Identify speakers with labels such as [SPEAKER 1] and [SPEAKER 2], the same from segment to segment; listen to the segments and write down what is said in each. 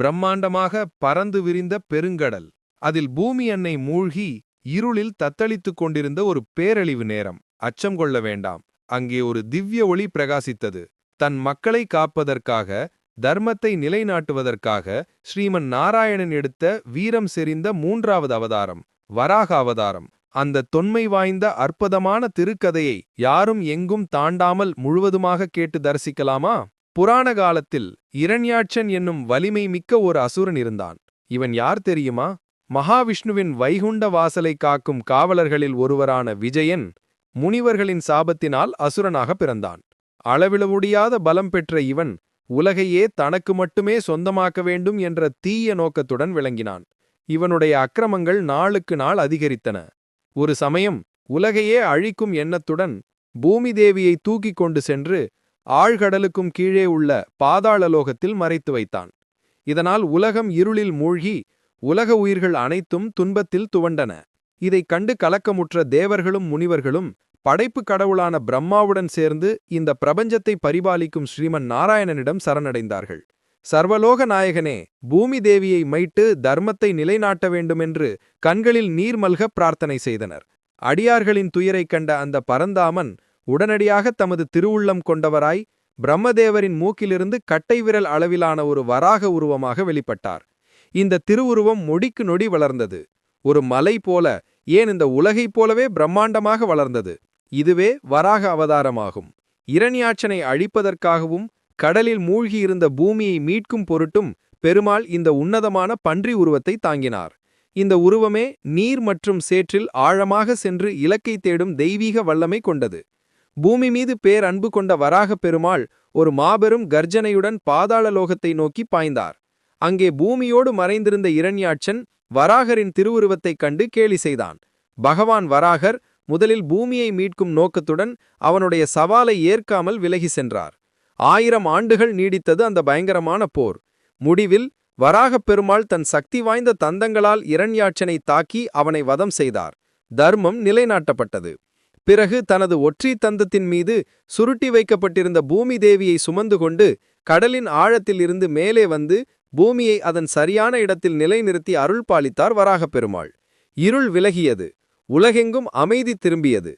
[SPEAKER 1] பிரம்மாண்டமாக பறந்து விரிந்த பெருங்கடல். அதில் பூமி அன்னை மூழ்கி இருளில் தத்தளித்துக் கொண்டிருந்த ஒரு பேரழிவு நேரம். அச்சம் கொள்ள வேண்டாம். அங்கே ஒரு திவ்ய ஒளி பிரகாசித்தது. தன் மக்களை காப்பதற்காக தர்மத்தை நிலைநாட்டுவதற்காக ஸ்ரீமன் நாராயணன் எடுத்த வீரம் செறிந்த மூன்றாவது அவதாரம் வராக அவதாரம். அந்த தொன்மை வாய்ந்த அற்புதமான திருக்கதையை யாரும் எங்கும் தாண்டாமல் முழுவதுமாக கேட்டு தரிசிக்கலாமா? புராண காலத்தில் இரண்யாட்சன் என்னும் வலிமை மிக்க ஒரு அசுரன் இருந்தான். இவன் யார் தெரியுமா? மகாவிஷ்ணுவின் வைகுண்ட வாசலை காக்கும் காவலர்களில் ஒருவரான விஜயன் முனிவர்களின் சாபத்தினால் அசுரனாக பிறந்தான். அளவிளமுடியாத பலம் பெற்ற இவன் உலகையே தனக்கு மட்டுமே சொந்தமாக்க வேண்டும் என்ற தீய நோக்கத்துடன் விளங்கினான். இவனுடைய அக்கிரமங்கள் நாளுக்கு நாள் அதிகரித்தன. ஒரு சமயம் உலகையே அழிக்கும் எண்ணத்துடன் பூமி தேவியை தூக்கிக் கொண்டு சென்று ஆழ்கடலுக்கும் கீழே உள்ள பாதாளலோகத்தில் மறைத்து வைத்தான். இதனால் உலகம் இருளில் மூழ்கி உலக உயிர்கள் அனைத்தும் துன்பத்தில் துவண்டன. இதைக் கண்டு கலக்கமுற்ற தேவர்களும் முனிவர்களும் படைப்பு கடவுளான பிரம்மாவுடன் சேர்ந்து இந்த பிரபஞ்சத்தை பரிபாலிக்கும் ஸ்ரீமன் நாராயணனிடம் சரணடைந்தார்கள். சர்வலோக நாயகனே பூமி தேவியை மைட்டு தர்மத்தை நிலைநாட்ட வேண்டுமென்று கண்களில் நீர் மல்க பிரார்த்தனை செய்தனர். அடியார்களின் துயரைக் கண்ட அந்த பரந்தாமன் உடனடியாக தமது திருவுள்ளம் கொண்டவராய் பிரம்மதேவரின் மூக்கிலிருந்து கட்டை விரல் அளவிலான ஒரு வராக உருவமாக வெளிப்பட்டார். இந்த திருவுருவம் நொடிக்கு நொடி வளர்ந்தது. ஒரு மலை போல ஏன் இந்த உலகைப் போலவே பிரம்மாண்டமாக வளர்ந்தது? இதுவே வராக அவதாரமாகும். இரணியாட்சனை அழிப்பதற்காகவும் கடலில் மூழ்கியிருந்த பூமியை மீட்கும் பொருட்டும் பெருமாள் இந்த உன்னதமான பன்றி உருவத்தை தாங்கினார். இந்த உருவமே நீர் மற்றும் சேற்றில் ஆழமாக சென்று இலக்கை தேடும் தெய்வீக வல்லமை கொண்டது. பூமி மீது பேரன்பு கொண்ட வராக பெருமாள் ஒரு மாபெரும் கர்ஜனையுடன் பாதாள லோகத்தை நோக்கி பாய்ந்தார். அங்கே பூமியோடு மறைந்திருந்த இரண்யாட்சன் வராகரின் திருவுருவத்தைக் கண்டு கேலி செய்தான். பகவான் வராகர் முதலில் பூமியை மீட்கும் நோக்கத்துடன் அவனுடைய சவாலை ஏற்காமல் விலகி சென்றார். ஆயிரம் ஆண்டுகள் நீடித்தது அந்த பயங்கரமான போர். முடிவில் வராகப் பெருமாள் தன் சக்தி வாய்ந்த தந்தங்களால் இரண்யாட்சனை தாக்கி அவனை வதம் செய்தார். தர்மம் நிலைநாட்டப்பட்டது. பிறகு தனது ஒற்றி தந்தத்தின் மீது சுருட்டி வைக்கப்பட்டிருந்த பூமி தேவியை சுமந்து கொண்டு கடலின் ஆழத்தில் இருந்து மேலே வந்து பூமியை அதன் சரியான இடத்தில் நிலைநிறுத்தி அருள் பாலித்தார் வராகப் பெருமாள். இருள் விலகியது. உலகெங்கும் அமைதி திரும்பியது.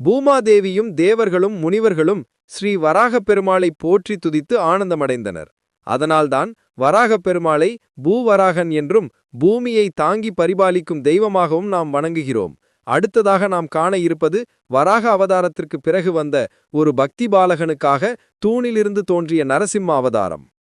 [SPEAKER 1] பூமாதேவியும் தேவர்களும் முனிவர்களும் ஸ்ரீ வராகப் பெருமாளை போற்றி துதித்து ஆனந்தமடைந்தனர். அதனால்தான் வராகப் பெருமாளை பூவராகன் என்றும் பூமியை தாங்கி பரிபாலிக்கும் தெய்வமாகவும் நாம் வணங்குகிறோம். அடுத்ததாக நாம் காண இருப்பது வராக அவதாரத்திற்கு பிறகு வந்த ஒரு பக்தி பாலகனுக்காக தூணிலிருந்து தோன்றிய நரசிம்ம அவதாரம்.